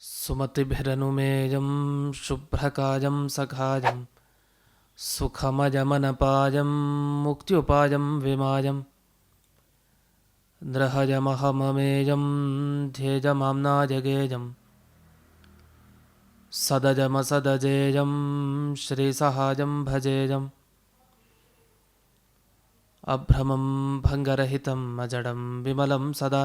सुमतिभिरनुमेयं शुभ्रकाज सखाज, सुखमजमनपाजं मुक्त्युपायं विमायं नृहजमहममेयं ध्येजमाम्ना जगेज सदजमसदजेयं श्रीसहाज भजेयम् अभ्रमं भङ्गरहितम् अजडं विमलं सदा।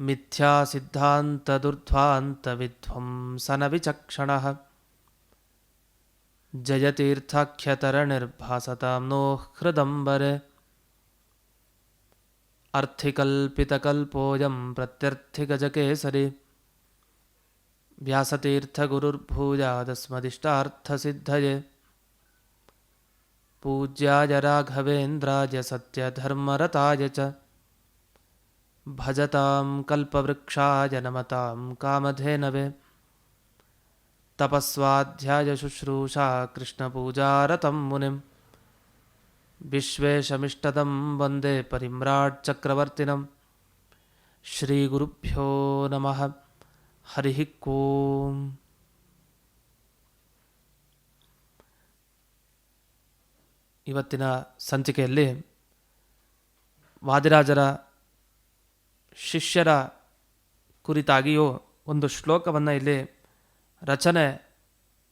मिथ्यासिद्धान्तदुर्ध्वान्तविध्वंसनविचक्षणः जयतीर्थाख्यतरनिर्भासतां नो हृदम्बरे। अर्थिकल्पितकल्पोऽयं प्रत्यर्थिगजकेसरी। व्यासतीर्थगुरुर्भूयादस्मदिष्टार्थसिद्धये। पूज्याय राघवेन्द्राय सत्यधर्मरताय च। भजतां कल्पवृक्षाय नमतां कामधेनवे तपस्वाध्यायशुश्रूषा कृष्णपूजारतं मुनिं विश्वेशमिष्टदं वन्दे परिम्राट्चक्रवर्तिनं श्रीगुरुभ्यो नमः हरिः ओम् ಇವತ್ತಿನ ಸಂಚಿಕೆಯಲ್ಲಿ ವಾದಿರಾಜರ ಶಿಷ್ಯರ ಕುರಿತಾಗಿಯೂ ಒಂದು ಶ್ಲೋಕವನ್ನು ಇಲ್ಲಿ ರಚನೆ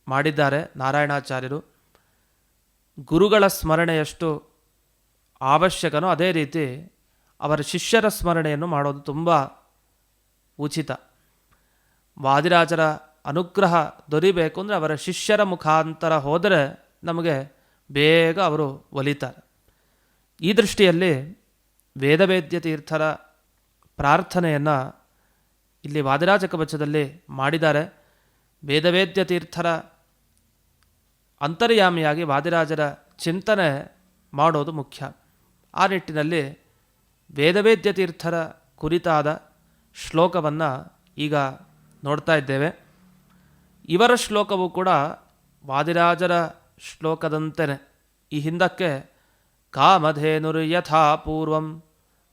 ಮಾಡಿದ್ದಾರೆ ನಾರಾಯಣಾಚಾರ್ಯರು. ಗುರುಗಳ ಸ್ಮರಣೆಯಷ್ಟು ಅವಶ್ಯಕನೋ ಅದೇ ರೀತಿ ಅವರ ಶಿಷ್ಯರ ಸ್ಮರಣೆಯನ್ನು ಮಾಡೋದು ತುಂಬ ಉಚಿತ. ವಾದಿರಾಜರ ಅನುಗ್ರಹ ದೊರಿಬೇಕು ಅಂದರೆ ಅವರ ಶಿಷ್ಯರ ಮುಖಾಂತರ ಹೋದರೆ ನಮಗೆ ಬೇಗ ಅವರು ಒಲಿತಾರೆ. ಈ ದೃಷ್ಟಿಯಲ್ಲಿ ವೇದವೇದ್ಯ ತೀರ್ಥರ ಪ್ರಾರ್ಥನೆಯನ್ನು ಇಲ್ಲಿ ವಾದಿರಾಜ ಕವಚದಲ್ಲಿ ಮಾಡಿದ್ದಾರೆ. ವೇದವೇದ್ಯ ತೀರ್ಥರ ಅಂತರ್ಯಾಮಿಯಾಗಿ ವಾದಿರಾಜರ ಚಿಂತನೆ ಮಾಡೋದು ಮುಖ್ಯ. ಆ ನಿಟ್ಟಿನಲ್ಲಿ ವೇದವೇದ್ಯ ತೀರ್ಥರ ಕುರಿತಾದ ಶ್ಲೋಕವನ್ನು ಈಗ ನೋಡ್ತಾ ಇದ್ದೇವೆ. ಇವರ ಶ್ಲೋಕವು ಕೂಡ ವಾದಿರಾಜರ ಶ್ಲೋಕದಂತೆಯೇ ಈ ಹಿಂದಕ್ಕೆ ಕಾಮಧೇನುರ್ ಯಥಾ ಪೂರ್ವಂ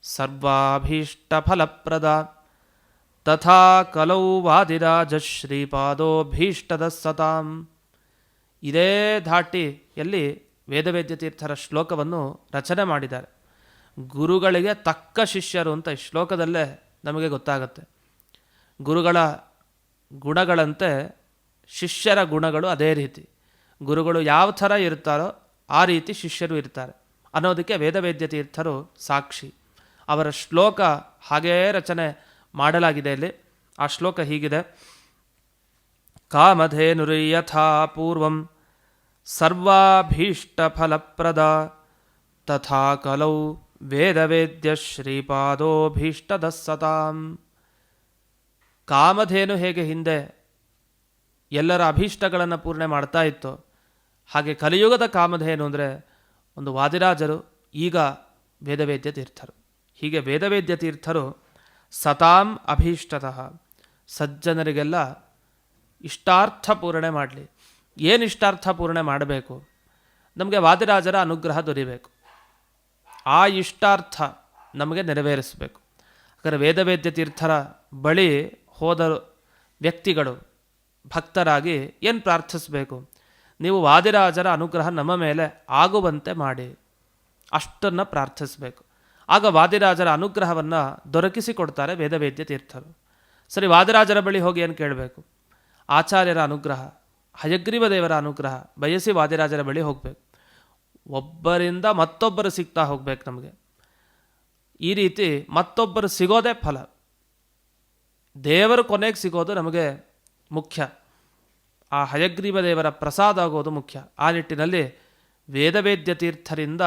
ಸರ್ವಾಭೀಷ್ಟಫಲಪ್ರದ. ತಥಾ ಕಲೌ ವಾದಿರಾಜ ಶ್ರೀಪಾದೋಭೀಷ್ಟದ ಸತಾಂ ಇದೇ ಧಾಟಿಯಲ್ಲಿ ವೇದವೇದ್ಯ ತೀರ್ಥರ ಶ್ಲೋಕವನ್ನು ರಚನೆ ಮಾಡಿದ್ದಾರೆ. ಗುರುಗಳಿಗೆ ತಕ್ಕ ಶಿಷ್ಯರು ಅಂತ ಈ ಶ್ಲೋಕದಲ್ಲೇ ನಮಗೆ ಗೊತ್ತಾಗುತ್ತೆ. ಗುರುಗಳ ಗುಣಗಳಂತೆ ಶಿಷ್ಯರ ಗುಣಗಳು ಅದೇ ರೀತಿ. ಗುರುಗಳು ಯಾವ ಥರ ಇರ್ತಾರೋ ಆ ರೀತಿ ಶಿಷ್ಯರು ಇರ್ತಾರೆ ಅನ್ನೋದಕ್ಕೆ ವೇದವೇದ್ಯ ತೀರ್ಥರು ಸಾಕ್ಷಿ. ಅವರ ಶ್ಲೋಕ ಹಾಗೇ ರಚನೆ ಮಾಡಲಾಗಿದೆ ಇಲ್ಲಿ. ಆ ಶ್ಲೋಕ ಹೀಗಿದೆ. ಕಾಮಧೇನುರ್ ಯಥಾ ಪೂರ್ವಂ ಸರ್ವಾಭೀಷ್ಟಫಲಪ್ರದ ತಥಾ ಕಲೌ ವೇದವೇದ್ಯ ಶ್ರೀಪಾದೋಭೀಷ್ಟದ ಸತಾಂ. ಕಾಮಧೇನು ಹೇಗೆ ಹಿಂದೆ ಎಲ್ಲರ ಅಭೀಷ್ಟಗಳನ್ನು ಪೂರ್ಣೆ ಮಾಡ್ತಾ ಇತ್ತು, ಹಾಗೆ ಕಲಿಯುಗದ ಕಾಮಧೇನು ಅಂದರೆ ಒಂದು ವಾದಿರಾಜರು ಈಗ ವೇದವೇದ್ಯ ತೀರ್ಥರು ಹೀಗೆ ವೇದವೇದ್ಯ ತೀರ್ಥರು ಸತಾಂ ಅಭೀಷ್ಟತಃ. ಸಜ್ಜನರಿಗೆಲ್ಲ ಇಷ್ಟಾರ್ಥ ಪೂರಣೆ ಮಾಡಲಿ. ಏನು ಇಷ್ಟಾರ್ಥ ಪೂರಣೆ ಮಾಡಬೇಕು? ನಮಗೆ ವಾದಿರಾಜರ ಅನುಗ್ರಹ ದೊರಿಬೇಕು. ಆ ಇಷ್ಟಾರ್ಥ ನಮಗೆ ನೆರವೇರಿಸಬೇಕು. ಯಾಕಂದರೆ ವೇದವೇದ್ಯ ತೀರ್ಥರ ಬಳಿ ಹೋದ ವ್ಯಕ್ತಿಗಳು, ಭಕ್ತರಾಗಿ ಏನು ಪ್ರಾರ್ಥಿಸಬೇಕು? ನೀವು ವಾದಿರಾಜರ ಅನುಗ್ರಹ ನಮ್ಮ ಮೇಲೆ ಆಗುವಂತೆ ಮಾಡಿ. ಅಷ್ಟನ್ನು ಪ್ರಾರ್ಥಿಸಬೇಕು. ಆಗ ವಾದಿರಾಜರ ಅನುಗ್ರಹವನ್ನು ದೊರಕಿಸಿಕೊಡ್ತಾರೆ ವೇದವೇದ್ಯ ತೀರ್ಥರು. ಸರಿ, ವಾದಿರಾಜರ ಬಳಿ ಹೋಗಿ ಏನು ಕೇಳಬೇಕು? ಆಚಾರ್ಯರ ಅನುಗ್ರಹ, ಹಯಗ್ರೀವ ದೇವರ ಅನುಗ್ರಹ ಬಯಸಿ ವಾದಿರಾಜರ ಬಳಿ ಹೋಗಬೇಕು. ಒಬ್ಬರಿಂದ ಮತ್ತೊಬ್ಬರು ಸಿಗ್ತಾ ಹೋಗ್ಬೇಕು ನಮಗೆ. ಈ ರೀತಿ ಮತ್ತೊಬ್ಬರು ಸಿಗೋದೇ ಫಲ. ದೇವರು ಕೊನೆಗೆ ಸಿಗೋದು ನಮಗೆ ಮುಖ್ಯ. ಆ ಹಯಗ್ರೀವ ದೇವರ ಪ್ರಸಾದ ಆಗೋದು ಮುಖ್ಯ. ಆ ನಿಟ್ಟಿನಲ್ಲಿ ವೇದವೇದ್ಯ ತೀರ್ಥರಿಂದ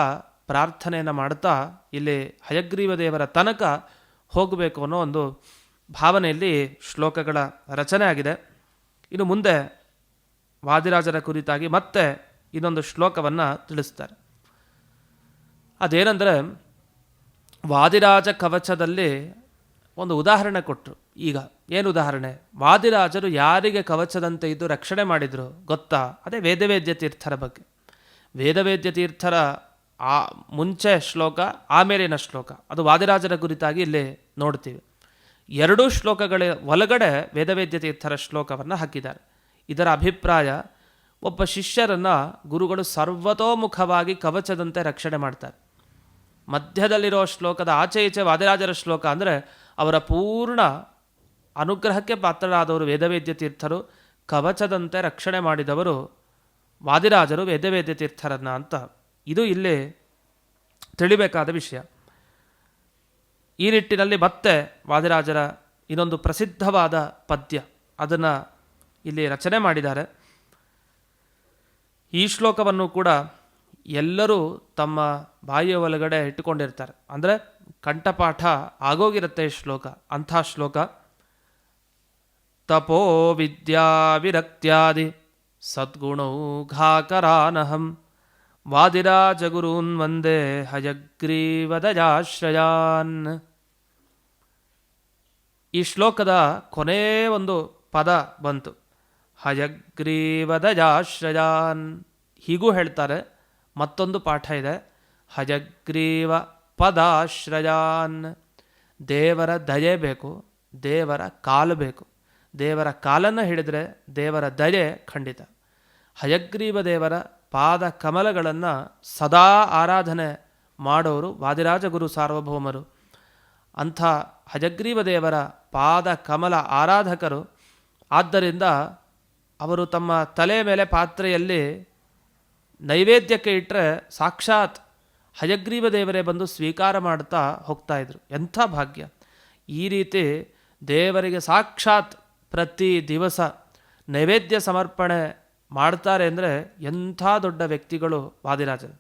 ಪ್ರಾರ್ಥನೆಯನ್ನು ಮಾಡ್ತಾ ಇಲ್ಲಿ ಹಯಗ್ರೀವ ದೇವರ ತನಕ ಹೋಗಬೇಕು ಅನ್ನೋ ಒಂದು ಭಾವನೆಯಲ್ಲಿ ಶ್ಲೋಕಗಳ ರಚನೆ ಆಗಿದೆ. ಇನ್ನು ಮುಂದೆ ವಾದಿರಾಜರ ಕುರಿತಾಗಿ ಮತ್ತೆ ಇನ್ನೊಂದು ಶ್ಲೋಕವನ್ನು ತಿಳಿಸ್ತಾರೆ. ಅದೇನೆಂದರೆ ವಾದಿರಾಜ ಕವಚದಲ್ಲಿ ಒಂದು ಉದಾಹರಣೆ ಕೊಟ್ಟರು ಈಗ ಏನು ಉದಾಹರಣೆ? ವಾದಿರಾಜರು ಯಾರಿಗೆ ಕವಚದಂತೆ ಇದ್ದು ರಕ್ಷಣೆ ಮಾಡಿದರು ಗೊತ್ತಾ? ಅದೇ ವೇದವೇದ್ಯ ತೀರ್ಥರ ಬಗ್ಗೆ. ವೇದವೇದ್ಯ ತೀರ್ಥರ ಆ ಮುಂಚೆ ಶ್ಲೋಕ ಆಮೇಲಿನ ಶ್ಲೋಕ. ಅದು ವಾದಿರಾಜರ ಕುರಿತಾಗಿ ಇಲ್ಲಿ ನೋಡ್ತೀವಿ. ಎರಡೂ ಶ್ಲೋಕಗಳ ಒಳಗಡೆ ವೇದವೇದ್ಯ ತೀರ್ಥರ ಶ್ಲೋಕವನ್ನು ಹಾಕಿದ್ದಾರೆ. ಇದರ ಅಭಿಪ್ರಾಯ, ಒಬ್ಬ ಶಿಷ್ಯರನ್ನು ಗುರುಗಳು ಸರ್ವತೋಮುಖವಾಗಿ ಕವಚದಂತೆ ರಕ್ಷಣೆ ಮಾಡ್ತಾರೆ. ಮಧ್ಯದಲ್ಲಿರೋ ಶ್ಲೋಕದ ಆಚೆ ಈಚೆ ವಾದಿರಾಜರ ಶ್ಲೋಕ ಅಂದರೆ ಅವರ ಪೂರ್ಣ ಅನುಗ್ರಹಕ್ಕೆ ಪಾತ್ರರಾದವರು ವೇದವೇದ್ಯ ತೀರ್ಥರು ಕವಚದಂತೆ ರಕ್ಷಣೆ ಮಾಡಿದವರು ವಾದಿರಾಜರು ವೇದವೇದ್ಯ ತೀರ್ಥರನ್ನ ಅಂತ. ಇದು ಇಲ್ಲಿ ತಿಳಿಬೇಕಾದ ವಿಷಯ. ಈ ನಿಟ್ಟಿನಲ್ಲಿ ಮತ್ತೆ ವಾದಿರಾಜರ ಇನ್ನೊಂದು ಪ್ರಸಿದ್ಧವಾದ ಪದ್ಯ ಅದನ್ನು ಇಲ್ಲಿ ರಚನೆ ಮಾಡಿದ್ದಾರೆ. ಈ ಶ್ಲೋಕವನ್ನು ಕೂಡ ಎಲ್ಲರೂ ತಮ್ಮ ಬಾಯಿಯ ಒಳಗಡೆ ಇಟ್ಟುಕೊಂಡಿರ್ತಾರೆ. ಅಂದರೆ ಕಂಠಪಾಠ ಆಗೋಗಿರುತ್ತೆ ಶ್ಲೋಕ, ಅಂಥ ಶ್ಲೋಕ. ತಪೋ ವಿದ್ಯಾ ವಿರಕ್ತ್ಯಾದಿ ಸದ್ಗುಣೌಘಾಕರಾನಹಂ ವಾದಿರಾಜಗುರೂನ್ ವಂದೇ ಹಯಗ್ರೀವದಜಾಶ್ರಯಾನ್ ಈ ಶ್ಲೋಕದ ಕೊನೆಯ ಒಂದು ಪದ ಬಂತು. ಹಯಗ್ರೀವದಜಾಶ್ರಯಾನ್ ಹೀಗೂ ಹೇಳ್ತಾರೆ. ಮತ್ತೊಂದು ಪಾಠ ಇದೆ. ಹಯಗ್ರೀವ ಪದಾಶ್ರಯಾನ್. ದೇವರ ದಯೆ ಬೇಕು. ದೇವರ ಕಾಲು ಬೇಕು. ದೇವರ ಕಾಲನ್ನು ಹಿಡಿದ್ರೆ ದೇವರ ದಯೆ ಖಂಡಿತ. ಹಯಗ್ರೀವ ದೇವರ ಪಾದ ಕಮಲಗಳನ್ನು ಸದಾ ಆರಾಧನೆ ಮಾಡೋರು ವಾದಿರಾಜಗುರು ಸಾರ್ವಭೌಮರು. ಅಂಥ ಹಜಗ್ರೀವ ದೇವರ ಪಾದ ಕಮಲ ಆರಾಧಕರು. ಆದ್ದರಿಂದ ಅವರು ತಮ್ಮ ತಲೆ ಮೇಲೆ ಪಾತ್ರೆಯಲ್ಲಿ ನೈವೇದ್ಯಕ್ಕೆ ಇಟ್ಟರೆ ಸಾಕ್ಷಾತ್ ಹಜಗ್ರೀವ ದೇವರೇ ಬಂದು ಸ್ವೀಕಾರ ಮಾಡ್ತಾ ಹೋಗ್ತಾ ಇದ್ರು. ಎಂಥ ಭಾಗ್ಯ. ಈ ರೀತಿ ದೇವರಿಗೆ ಸಾಕ್ಷಾತ್ ಪ್ರತಿ ದಿವಸ ನೈವೇದ್ಯ ಸಮರ್ಪಣೆ ಮಾಡ್ತಾರೆ ಅಂದರೆ ಎಂಥ ದೊಡ್ಡ ವ್ಯಕ್ತಿಗಳು ವಾದಿರಾಜರು?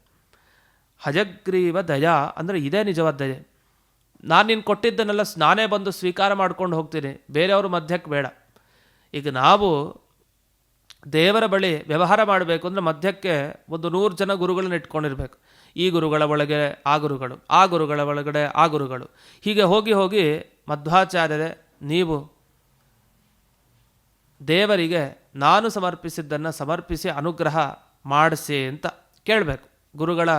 ಹಜಗ್ರೀವ ದಯಾ ಅಂದರೆ ಇದೇ ನಿಜವಾದ ದಯೆ. ನಾನು ನೀನು ಕೊಟ್ಟಿದ್ದನ್ನೆಲ್ಲ ನಾನೇ ಬಂದು ಸ್ವೀಕಾರ ಮಾಡ್ಕೊಂಡು ಹೋಗ್ತೀನಿ, ಬೇರೆಯವರು ಮಧ್ಯಕ್ಕೆ ಬೇಡ. ಈಗ ನಾವು ದೇವರ ಬಳಿ ವ್ಯವಹಾರ ಮಾಡಬೇಕು ಅಂದರೆ ಮಧ್ಯಕ್ಕೆ ಒಂದು ನೂರು ಜನ ಗುರುಗಳನ್ನ ಇಟ್ಕೊಂಡಿರ್ಬೇಕು. ಈ ಗುರುಗಳ ಒಳಗೆ ಆ ಗುರುಗಳು, ಆ ಗುರುಗಳ ಒಳಗಡೆ ಆ ಗುರುಗಳು. ಹೀಗೆ ಹೋಗಿ ಹೋಗಿ ಮಧ್ವಾಚಾರ್ಯರೇ, ನೀವು ದೇವರಿಗೆ ನಾನು ಸಮರ್ಪಿಸಿದ್ದನ್ನು ಸಮರ್ಪಿಸಿ ಅನುಗ್ರಹ ಮಾಡಿಸಿ ಅಂತ ಕೇಳಬೇಕು. ಗುರುಗಳ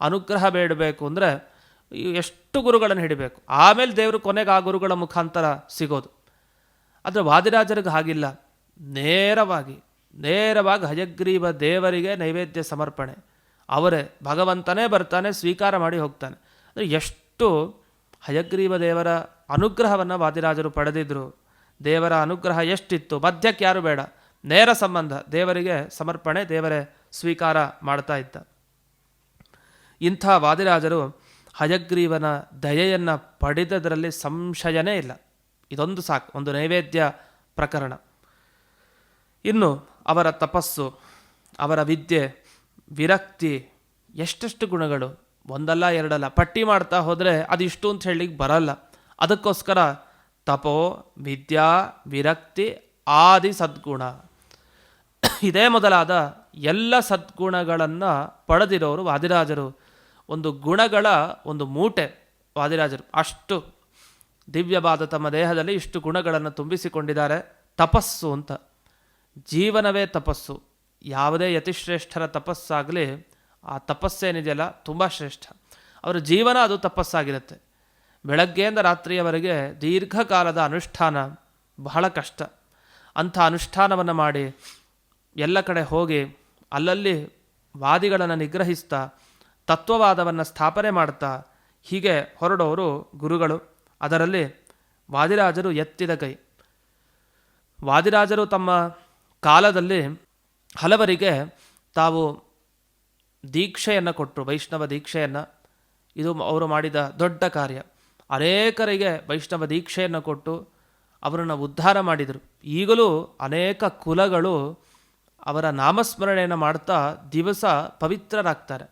ಅನುಗ್ರಹ ಬೇಡಬೇಕು ಅಂದರೆ ಎಷ್ಟು ಗುರುಗಳನ್ನು ಹಿಡಿಬೇಕು? ಆಮೇಲೆ ದೇವರು ಕೊನೆಗೆ ಆ ಗುರುಗಳ ಮುಖಾಂತರ ಸಿಗೋದು. ಆದರೆ ವಾದಿರಾಜರಿಗೆ ಹಾಗಿಲ್ಲ. ನೇರವಾಗಿ ನೇರವಾಗಿ ಹಯಗ್ರೀವ ದೇವರಿಗೆ ನೈವೇದ್ಯ ಸಮರ್ಪಣೆ. ಅವರೇ ಭಗವಂತನೇ ಬರ್ತಾನೆ, ಸ್ವೀಕಾರ ಮಾಡಿ ಹೋಗ್ತಾನೆ. ಅಂದರೆ ಎಷ್ಟು ಹಯಗ್ರೀವ ದೇವರ ಅನುಗ್ರಹವನ್ನು ವಾದಿರಾಜರು ಪಡೆದಿದ್ರು. ದೇವರ ಅನುಗ್ರಹ ಎಷ್ಟಿತ್ತು? ಮಧ್ಯಕ್ಕೆ ಯಾರು ಬೇಡ. ನೇರ ಸಂಬಂಧ. ದೇವರಿಗೆ ಸಮರ್ಪಣೆ, ದೇವರೇ ಸ್ವೀಕಾರ ಮಾಡ್ತಾ ಇದ್ದ. ಇಂಥ ವಾದಿರಾಜರು ಹಯಗ್ರೀವನ ದಯೆಯನ್ನು ಪಡೆದದರಲ್ಲಿ ಸಂಶಯನೇ ಇಲ್ಲ. ಇದೊಂದು ಸಾಕು, ಒಂದು ನೈವೇದ್ಯ ಪ್ರಕರಣ. ಇನ್ನು ಅವರ ತಪಸ್ಸು, ಅವರ ವಿದ್ಯೆ, ವಿರಕ್ತಿ, ಎಷ್ಟೆಷ್ಟು ಗುಣಗಳು? ಒಂದಲ್ಲ, ಎರಡಲ್ಲ. ಪಟ್ಟಿ ಮಾಡ್ತಾ ಹೋದರೆ ಅದು ಇಷ್ಟು ಅಂತ ಹೇಳಲಿಕ್ಕೆ ಬರಲ್ಲ. ಅದಕ್ಕೋಸ್ಕರ ತಪೋ, ವಿದ್ಯಾ, ವಿರಕ್ತಿ ಆದಿ ಸದ್ಗುಣ. ಇದೇ ಮೊದಲಾದ ಎಲ್ಲ ಸದ್ಗುಣಗಳನ್ನು ಪಡೆದಿರೋರು ವಾದಿರಾಜರು. ಒಂದು ಗುಣಗಳ ಒಂದು ಮೂಟೆ ವಾದಿರಾಜರು. ಅಷ್ಟು ದಿವ್ಯವಾದ ತಮ್ಮ ದೇಹದಲ್ಲಿ ಇಷ್ಟು ಗುಣಗಳನ್ನು ತುಂಬಿಸಿಕೊಂಡಿದ್ದಾರೆ. ತಪಸ್ಸು ಅಂತ. ಜೀವನವೇ ತಪಸ್ಸು. ಯಾವುದೇ ಯತಿಶ್ರೇಷ್ಠರ ತಪಸ್ಸಾಗಲಿ ಆ ತಪಸ್ಸೇನಿದೆಯಲ್ಲ, ತುಂಬ ಶ್ರೇಷ್ಠ. ಅವರ ಜೀವನ ಅದು ತಪಸ್ಸಾಗಿರುತ್ತೆ. ಬೆಳಗ್ಗೆಯಿಂದ ರಾತ್ರಿಯವರೆಗೆ ದೀರ್ಘಕಾಲದ ಅನುಷ್ಠಾನ ಬಹಳ ಕಷ್ಟ. ಅಂಥ ಅನುಷ್ಠಾನವನ್ನು ಮಾಡಿ ಎಲ್ಲ ಕಡೆ ಹೋಗಿ ಅಲ್ಲಲ್ಲಿ ವಾದಿಗಳನ್ನು ನಿಗ್ರಹಿಸ್ತಾ, ತತ್ವವಾದವನ್ನು ಸ್ಥಾಪನೆ ಮಾಡ್ತಾ ಹೀಗೆ ಹೊರಡೋರು ಗುರುಗಳು. ಅದರಲ್ಲಿ ವಾದಿರಾಜರು ಎತ್ತಿದ ಕೈ. ವಾದಿರಾಜರು ತಮ್ಮ ಕಾಲದಲ್ಲಿ ಹಲವರಿಗೆ ತಾವು ದೀಕ್ಷೆಯನ್ನು ಕೊಟ್ಟರು, ವೈಷ್ಣವ ದೀಕ್ಷೆಯನ್ನು. ಇದು ಅವರು ಮಾಡಿದ ದೊಡ್ಡ ಕಾರ್ಯ. ಅನೇಕರಿಗೆ ವೈಷ್ಣವ ದೀಕ್ಷೆಯನ್ನು ಕೊಟ್ಟು ಅವರನ್ನು ಉದ್ಧಾರ ಮಾಡಿದರು. ಈಗಲೂ ಅನೇಕ ಕುಲಗಳು ಅವರ ನಾಮಸ್ಮರಣೆಯನ್ನು ಮಾಡ್ತಾ ದಿವಸ ಪವಿತ್ರರಾಗ್ತಾರೆ.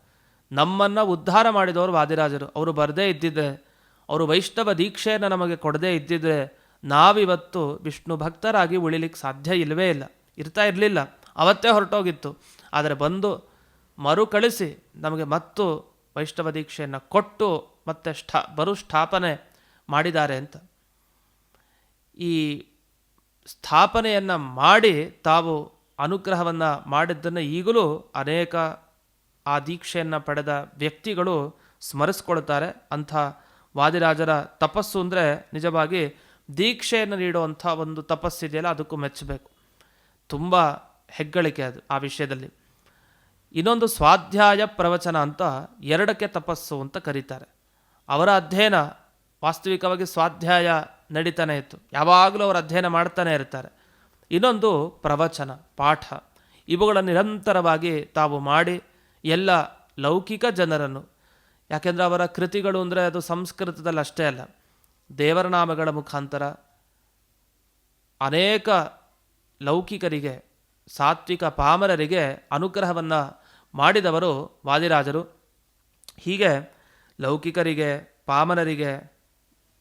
ನಮ್ಮನ್ನು ಉದ್ಧಾರ ಮಾಡಿದವರು ವಾದಿರಾಜರು. ಅವರು ಬರದೇ ಇದ್ದಿದ್ದರೆ ಅವರು ವೈಷ್ಣವ ದೀಕ್ಷೆಯನ್ನು ನಮಗೆ ಕೊಡದೇ ಇದ್ದಿದ್ದರೆ ನಾವಿವತ್ತು ವಿಷ್ಣು ಭಕ್ತರಾಗಿ ಉಳಿಲಿಕ್ಕೆ ಸಾಧ್ಯ ಇಲ್ಲವೇ ಇಲ್ಲ. ಇರ್ತಾ ಇರಲಿಲ್ಲ. ಅವತ್ತೇ ಹೊರಟೋಗಿತ್ತು. ಆದರೆ ಬಂದು ಮರುಕಳಿಸಿ ನಮಗೆ ಮತ್ತು ವೈಷ್ಣವ ದೀಕ್ಷೆಯನ್ನು ಕೊಟ್ಟು ಮತ್ತೆ ಬರು ಸ್ಥಾಪನೆ ಮಾಡಿದ್ದಾರೆ ಅಂತ. ಈ ಸ್ಥಾಪನೆಯನ್ನು ಮಾಡಿ ತಾವು ಅನುಗ್ರಹವನ್ನು ಮಾಡಿದ್ದನ್ನು ಈಗಲೂ ಅನೇಕ ಆ ದೀಕ್ಷೆಯನ್ನು ಪಡೆದ ವ್ಯಕ್ತಿಗಳು ಸ್ಮರಿಸ್ಕೊಳ್ತಾರೆ. ಅಂಥ ವಾದಿರಾಜರ ತಪಸ್ಸು ಅಂದರೆ ನಿಜವಾಗಿ ದೀಕ್ಷೆಯನ್ನು ನೀಡುವಂಥ ಒಂದು ತಪಸ್ಸಿದೆಯಲ್ಲ, ಅದಕ್ಕೂ ಮೆಚ್ಚಬೇಕು ತುಂಬ ಹೆಗ್ಗಳಿಕೆ ಅದು ಆ ವಿಷಯದಲ್ಲಿ. ಇನ್ನೊಂದು ಸ್ವಾಧ್ಯಾಯ ಪ್ರವಚನ ಅಂತ ಎರಡಕ್ಕೆ ತಪಸ್ಸು ಅಂತ ಕರೀತಾರೆ. ಅವರ ಅಧ್ಯಯನ ವಾಸ್ತವಿಕವಾಗಿ ಸ್ವಾಧ್ಯಾಯ ನಡೀತಾನೆ ಇತ್ತು. ಯಾವಾಗಲೂ ಅವರು ಅಧ್ಯಯನ ಮಾಡ್ತಾನೆ ಇರ್ತಾರೆ. ಇನ್ನೊಂದು ಪ್ರವಚನ, ಪಾಠ. ಇವುಗಳನ್ನು ನಿರಂತರವಾಗಿ ತಾವು ಮಾಡಿ ಎಲ್ಲ ಲೌಕಿಕ ಜನರನ್ನು, ಯಾಕೆಂದರೆ ಅವರ ಕೃತಿಗಳು ಅಂದರೆ ಅದು ಸಂಸ್ಕೃತದಲ್ಲಿ ಅಷ್ಟೇ ಅಲ್ಲ, ದೇವರ ನಾಮಗಳ ಮುಖಾಂತರ ಅನೇಕ ಲೌಕಿಕರಿಗೆ, ಸಾತ್ವಿಕ ಪಾಮರರಿಗೆ ಅನುಗ್ರಹವನ್ನು ಮಾಡಿದವರು ವಾದಿರಾಜರು. ಹೀಗೆ ಲೌಕಿಕರಿಗೆ, ಪಾಮನರಿಗೆ,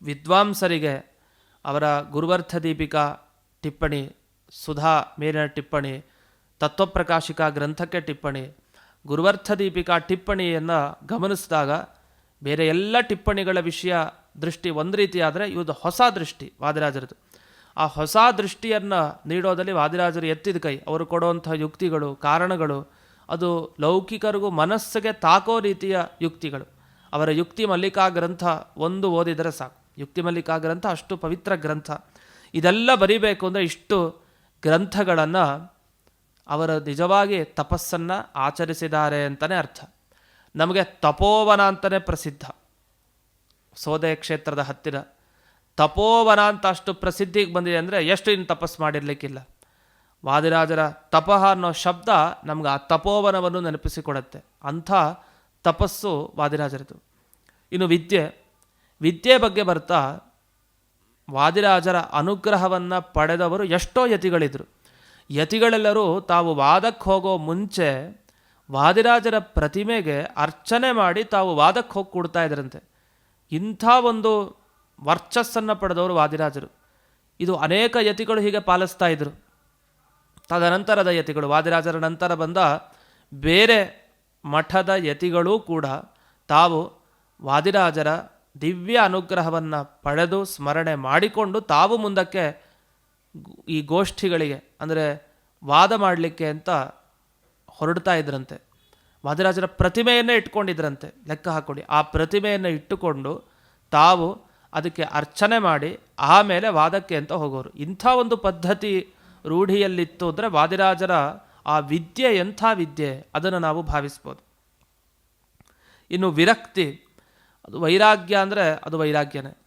ವಿದ್ವಾಂಸರಿಗೆ ಅವರ ಗುರುವರ್ಥ ದೀಪಿಕಾ ಟಿಪ್ಪಣಿ, ಸುಧಾ ಮೇಲಿನ ಟಿಪ್ಪಣಿ, ತತ್ವಪ್ರಕಾಶಿಕಾ ಗ್ರಂಥಕ್ಕೆ ಟಿಪ್ಪಣಿ, ಗುರುವರ್ಥ ದೀಪಿಕಾ ಟಿಪ್ಪಣಿಯನ್ನು ಗಮನಿಸಿದಾಗ ಬೇರೆ ಎಲ್ಲ ಟಿಪ್ಪಣಿಗಳ ವಿಷಯ ದೃಷ್ಟಿ ಒಂದು ರೀತಿಯಾದರೆ ಇವುದು ಹೊಸ ದೃಷ್ಟಿ ವಾದಿರಾಜರದು ಆ ಹೊಸ ದೃಷ್ಟಿಯನ್ನು ನೀಡೋದಲ್ಲಿ ವಾದಿರಾಜರು ಎತ್ತಿದ ಕೈ. ಅವರು ಕೊಡುವಂಥ ಯುಕ್ತಿಗಳು, ಕಾರಣಗಳು ಅದು ಲೌಕಿಕರಿಗೂ ಮನಸ್ಸಿಗೆ ತಾಕೋ ರೀತಿಯ ಯುಕ್ತಿಗಳು. ಅವರ ಯುಕ್ತಿ ಮಲ್ಲಿಕಾ ಗ್ರಂಥ ಒಂದು ಓದಿದರೆ ಸಾಕು. ಯುಕ್ತಿ ಮಲ್ಲಿಕಾ ಗ್ರಂಥ ಅಷ್ಟು ಪವಿತ್ರ ಗ್ರಂಥ. ಇದೆಲ್ಲ ಬರಿಬೇಕು ಅಂದರೆ ಇಷ್ಟು ಗ್ರಂಥಗಳನ್ನು ಅವರು ನಿಜವಾಗಿ ತಪಸ್ಸನ್ನು ಆಚರಿಸಿದ್ದಾರೆ ಅಂತಲೇ ಅರ್ಥ. ನಮಗೆ ತಪೋವನ ಅಂತಲೇ ಪ್ರಸಿದ್ಧ. ಸೋದೆ ಕ್ಷೇತ್ರದ ಹತ್ತಿರ ತಪೋವನ ಅಂತ ಅಷ್ಟು ಪ್ರಸಿದ್ಧಿಗೆ ಬಂದಿದೆ ಅಂದರೆ ಎಷ್ಟು ಇನ್ನು ತಪಸ್ಸು ಮಾಡಿರಲಿಕ್ಕಿಲ್ಲ. ವಾದಿರಾಜರ ತಪಃ ಅನ್ನೋ ಶಬ್ದ ನಮ್ಗೆ ಆ ತಪೋವನವನ್ನು ನೆನಪಿಸಿಕೊಡತ್ತೆ. ಅಂಥ ತಪಸ್ಸು ವಾದಿರಾಜರದು. ಇನ್ನು ವಿದ್ಯೆ. ವಿದ್ಯೆ ಬಗ್ಗೆ ಬರ್ತಾ ವಾದಿರಾಜರ ಅನುಗ್ರಹವನ್ನು ಪಡೆದವರು ಎಷ್ಟೋ ಯತಿಗಳಿದ್ರು. ಯತಿಗಳೆಲ್ಲರೂ ತಾವು ವಾದಕ್ಕೆ ಹೋಗೋ ಮುಂಚೆ ವಾದಿರಾಜರ ಪ್ರತಿಮೆಗೆ ಅರ್ಚನೆ ಮಾಡಿ ತಾವು ವಾದಕ್ಕೆ ಹೋಗಿ ಕೊಡ್ತಾ ಇದ್ರಂತೆ. ಇಂಥ ಒಂದು ವರ್ಚಸ್ಸನ್ನು ಪಡೆದವರು ವಾದಿರಾಜರು. ಇದು ಅನೇಕ ಯತಿಗಳು ಹೀಗೆ ಪಾಲಿಸ್ತಾ ಇದ್ರು. ತದನಂತರದ ಯತಿಗಳು, ವಾದಿರಾಜರ ನಂತರ ಬಂದ ಬೇರೆ ಮಠದ ಯತಿಗಳೂ ಕೂಡ ತಾವು ವಾದಿರಾಜರ ದಿವ್ಯ ಅನುಗ್ರಹವನ್ನು ಪಡೆದು ಸ್ಮರಣೆ ಮಾಡಿಕೊಂಡು ತಾವು ಮುಂದಕ್ಕೆ ಈ ಗೋಷ್ಠಿಗಳಿಗೆ, ಅಂದರೆ ವಾದ ಮಾಡಲಿಕ್ಕೆ ಅಂತ ಹೊರಡ್ತಾ ಇದ್ರಂತೆ. ವಾದಿರಾಜರ ಪ್ರತಿಮೆಯನ್ನೇ ಇಟ್ಕೊಂಡಿದ್ರಂತೆ, ಲೆಕ್ಕ ಹಾಕ್ಕೊಡಿ ಆ ಪ್ರತಿಮೆಯನ್ನು ಇಟ್ಟುಕೊಂಡು ತಾವು ಅದಕ್ಕೆ ಅರ್ಚನೆ ಮಾಡಿ ಆಮೇಲೆ ವಾದಕ್ಕೆ ಅಂತ ಹೋಗೋರು. ಇಂಥ ಒಂದು ಪದ್ಧತಿ ರೂಢಿಯಲ್ಲಿತ್ತು ಅಂದರೆ ವಾದಿರಾಜರ ಆ ವಿದ್ಯೆ ಎಂಥ ವಿದ್ಯೆ ಅದನ್ನು ನಾವು ಭಾವಿಸ್ಬೋದು. ಇನ್ನು ವಿರಕ್ತಿ, ಅದು ವೈರಾಗ್ಯ ಅಂದರೆ ಅದು ವೈರಾಗ್ಯನೇ.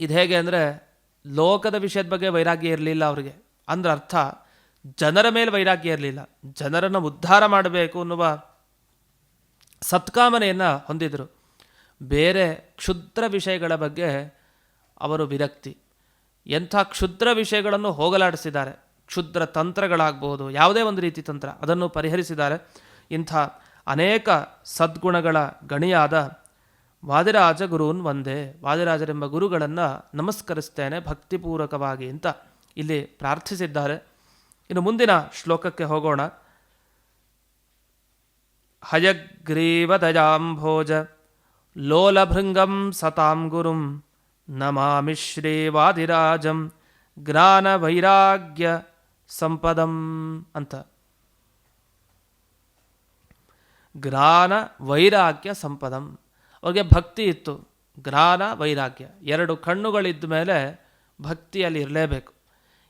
ಇದು ಹೇಗೆ ಅಂದರೆ ಲೋಕದ ವಿಷಯದ ಬಗ್ಗೆ ವೈರಾಗ್ಯ ಇರಲಿಲ್ಲ ಅವರಿಗೆ. ಅಂದ್ರೆ ಅರ್ಥ, ಜನರ ಮೇಲೆ ವೈರಾಗ್ಯ ಇರಲಿಲ್ಲ. ಜನರನ್ನು ಉದ್ಧಾರ ಮಾಡಬೇಕು ಅನ್ನುವ ಸತ್ಕಾಮನೆಯನ್ನು ಹೊಂದಿದರು. ಬೇರೆ ಕ್ಷುದ್ರ ವಿಷಯಗಳ ಬಗ್ಗೆ ಅವರು ವಿರಕ್ತಿ. ಎಂಥ ಕ್ಷುದ್ರ ವಿಷಯಗಳನ್ನು ಹೋಗಲಾಡಿಸಿದ್ದಾರೆ. ಕ್ಷುದ್ರ ತಂತ್ರಗಳಾಗಬಹುದು, ಯಾವುದೇ ಒಂದು ರೀತಿ ತಂತ್ರ, ಅದನ್ನು ಪರಿಹರಿಸಿದ್ದಾರೆ. ಇಂಥ ಅನೇಕ ಸದ್ಗುಣಗಳ ಗಣಿಯಾದ ವಾದಿರಾಜ ಗುರುನ್ ಒಂದೇ. ವಾದಿರಾಜರೆಂಬ ಗುರುಗಳನ್ನು ನಮಸ್ಕರಿಸ್ತೇನೆ ಭಕ್ತಿಪೂರ್ವಕವಾಗಿ ಅಂತ ಇಲ್ಲಿ ಪ್ರಾರ್ಥಿಸಿದ್ದಾರೆ. ಇನ್ನು ಮುಂದಿನ ಶ್ಲೋಕಕ್ಕೆ ಹೋಗೋಣ. ಹಯಗ್ರೀವದಯಾಂಭೋಜ ಲೋಲಭೃಂಗಂ ಸತಾಂ ಗುರುಂ ನಮಾಮಿ ಶ್ರೀವಾದಿರಾಜಂ ಜ್ಞಾನ ವೈರಾಗ್ಯ ಸಂಪದಂ ಅಂತ. ಜ್ಞಾನ ವೈರಾಗ್ಯ ಸಂಪದಂ ಅವ್ರಿಗೆ ಭಕ್ತಿ ಇತ್ತು. ಜ್ಞಾನ ವೈರಾಗ್ಯ ಎರಡು ಕಣ್ಣುಗಳಿದ್ದ ಮೇಲೆ ಭಕ್ತಿಯಲ್ಲಿ ಇರಲೇಬೇಕು.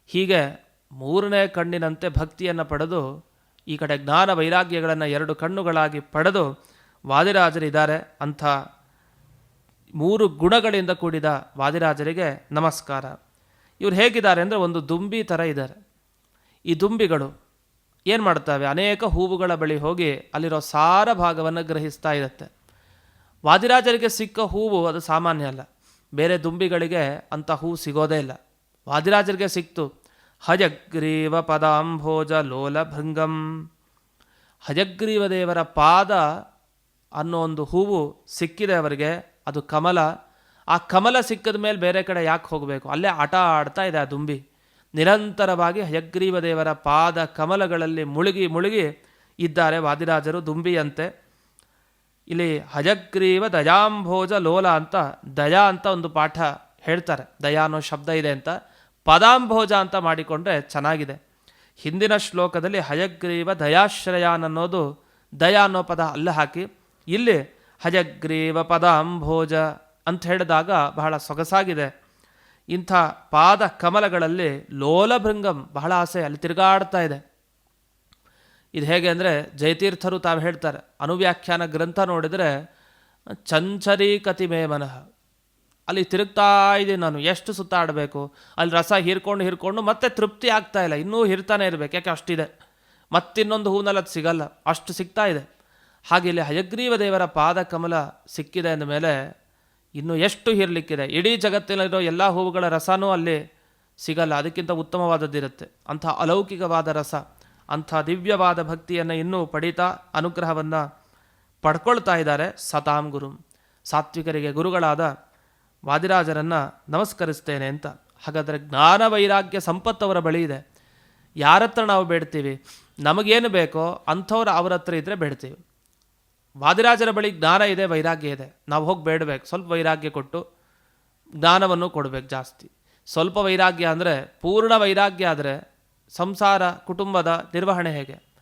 ಹೀಗೆ ಮೂರನೇ ಕಣ್ಣಿನಂತೆ ಭಕ್ತಿಯನ್ನು ಪಡೆದು ಈ ಕಡೆ ಜ್ಞಾನ ವೈರಾಗ್ಯಗಳನ್ನು ಎರಡು ಕಣ್ಣುಗಳಾಗಿ ಪಡೆದು ವಾದಿರಾಜರಿದ್ದಾರೆ ಅಂಥ ಮೂರು ಗುಣಗಳಿಂದ ಕೂಡಿದ ವಾದಿರಾಜರಿಗೆ ನಮಸ್ಕಾರ. ಇವ್ರು ಹೇಗಿದ್ದಾರೆ ಅಂದರೆ ಒಂದು ದುಂಬಿ ಥರ ಇದ್ದಾರೆ. ಈ ದುಂಬಿಗಳು ಏನು ಮಾಡ್ತವೆ ಅನೇಕ ಹೂವುಗಳ ಬಳಿ ಹೋಗಿ ಅಲ್ಲಿರೋ ಸಾರ ಭಾಗವನ್ನು ಗ್ರಹಿಸ್ತಾ ಇರುತ್ತೆ. ವಾದಿರಾಜರಿಗೆ ಸಿಕ್ಕ ಹೂವು ಅದು ಸಾಮಾನ್ಯ ಅಲ್ಲ. ಬೇರೆ ದುಂಬಿಗಳಿಗೆ ಅಂಥ ಹೂವು ಸಿಗೋದೇ ಇಲ್ಲ. ವಾದಿರಾಜರಿಗೆ ಸಿಕ್ತು. ಹಜಗ್ರೀವ ಪದಾಂಭೋಜ ಲೋಲ ಭೃಂಗಂ. ಹಜಗ್ರೀವ ದೇವರ ಪಾದ ಅನ್ನೋ ಒಂದು ಹೂವು ಸಿಕ್ಕಿದೆ ಅವರಿಗೆ. ಅದು ಕಮಲ. ಆ ಕಮಲ ಸಿಕ್ಕಿದ ಮೇಲೆ ಬೇರೆ ಕಡೆ ಯಾಕೆ ಹೋಗಬೇಕು? ಅಲ್ಲೇ ಆಟ ಆಡ್ತಾ ಇದೆ ಆ ದುಂಬಿ. ನಿರಂತರವಾಗಿ ಹಯಗ್ರೀವ ದೇವರ ಪಾದ ಕಮಲಗಳಲ್ಲಿ ಮುಳುಗಿ ಮುಳುಗಿ ಇದ್ದಾರೆ ವಾದಿರಾಜರು ದುಂಬಿಯಂತೆ. ಇಲ್ಲಿ ಹಜಗ್ರೀವ ದಯಾಂಭೋಜ ಲೋಲ ಅಂತ ದಯಾ ಅಂತ ಒಂದು ಪಾಠ ಹೇಳ್ತಾರೆ. ದಯಾ ಅನ್ನೋ ಶಬ್ದ ಇದೆ ಅಂತ. ಪದಾಂಭೋಜ ಅಂತ ಮಾಡಿಕೊಂಡ್ರೆ ಚೆನ್ನಾಗಿದೆ. ಹಿಂದಿನ ಶ್ಲೋಕದಲ್ಲಿ ಹಯಗ್ರೀವ ದಯಾಶ್ರಯಾನ್ ಅನ್ನೋದು ದಯಾ ಅನ್ನೋ ಪದ ಅಲ್ಲ ಹಾಕಿ ಇಲ್ಲಿ ಹಯಗ್ರೀವ ಪದಾಂಭೋಜ ಅಂತ ಹೇಳಿದಾಗ ಬಹಳ ಸೊಗಸಾಗಿದೆ. ಇಂಥ ಪಾದ ಕಮಲಗಳಲ್ಲಿ ಲೋಲಭೃಂಗಂ ಬಹಳ ಆಸೆ, ಅಲ್ಲಿ ತಿರುಗಾಡ್ತಾ ಇದೆ. ಇದು ಹೇಗೆ ಅಂದರೆ ಜಯತೀರ್ಥರು ತಾವು ಹೇಳ್ತಾರೆ, ಅನುವ್ಯಾಖ್ಯಾನ ಗ್ರಂಥ ನೋಡಿದರೆ ಚಂಚರೀಕತಿ ಮೇ ಮನಃ. ಅಲ್ಲಿ ತಿರುಗ್ತಾ ಇದೆ ನಾನು, ಎಷ್ಟು ಸುತ್ತಾಡಬೇಕು? ಅಲ್ಲಿ ರಸ ಹೀರ್ಕೊಂಡು ಹೀರ್ಕೊಂಡು ಮತ್ತೆ ತೃಪ್ತಿ ಆಗ್ತಾ ಇಲ್ಲ, ಇನ್ನೂ ಹಿರ್ತಾನೆ ಇರಬೇಕು, ಯಾಕೆ ಅಷ್ಟಿದೆ? ಮತ್ತಿನ್ನೊಂದು ಹೂನಲ್ಲಿ ಅದು ಸಿಗಲ್ಲ, ಅಷ್ಟು ಸಿಗ್ತಾ ಇದೆ. ಹಾಗೆ ಇಲ್ಲಿ ಹಯಗ್ರೀವ ದೇವರ ಪಾದ ಕಮಲ ಸಿಕ್ಕಿದೆ ಅಂದ ಮೇಲೆ ಇನ್ನು ಎಷ್ಟು ಇರಲಿಕ್ಕಿದೆ? ಇಡೀ ಜಗತ್ತಿನಲ್ಲಿರೋ ಎಲ್ಲ ಹೂವುಗಳ ರಸನೂ ಅಲ್ಲಿ ಸಿಗಲ್ಲ. ಅದಕ್ಕಿಂತ ಉತ್ತಮವಾದದ್ದಿರುತ್ತೆ. ಅಂಥ ಅಲೌಕಿಕವಾದ ರಸ, ಅಂಥ ದಿವ್ಯವಾದ ಭಕ್ತಿಯನ್ನು ಇನ್ನೂ ಪಡಿತಾ ಅನುಗ್ರಹವನ್ನು ಪಡ್ಕೊಳ್ತಾ ಇದ್ದಾರೆ ಸತಾಂ ಗುರು. ಸಾತ್ವಿಕರಿಗೆ ಗುರುಗಳಾದ ವಾದಿರಾಜರನ್ನು ನಮಸ್ಕರಿಸ್ತೇನೆ ಅಂತ. ಹಾಗಾದರೆ ಜ್ಞಾನ ವೈರಾಗ್ಯ ಸಂಪತ್ತವರ ಬಳಿ ಇದೆ. ಯಾರತ್ರ ನಾವು ಬೇಡ್ತೀವಿ? ನಮಗೇನು ಬೇಕೋ ಅಂಥವ್ರು ಅವರ ಹತ್ರ ಇದ್ದರೆ ಬೇಡ್ತೀವಿ. ವಾದಿರಾಜರ ಬಳಿ ಜ್ಞಾನ ಇದೆ, ವೈರಾಗ್ಯ ಇದೆ. ನಾವು ಹೋಗಿ ಬೇಡಬೇಕು. ಸ್ವಲ್ಪ ವೈರಾಗ್ಯ ಕೊಟ್ಟು ಜ್ಞಾನವನ್ನು ಕೊಡಬೇಕು ಜಾಸ್ತಿ. ಸ್ವಲ್ಪ ವೈರಾಗ್ಯ ಅಂದರೆ ಪೂರ್ಣ ವೈರಾಗ್ಯ ಆದರೆ ಸಂಸಾರ, ಕುಟುಂಬದ ನಿರ್ವಹಣೆ ಹೇಗೆ?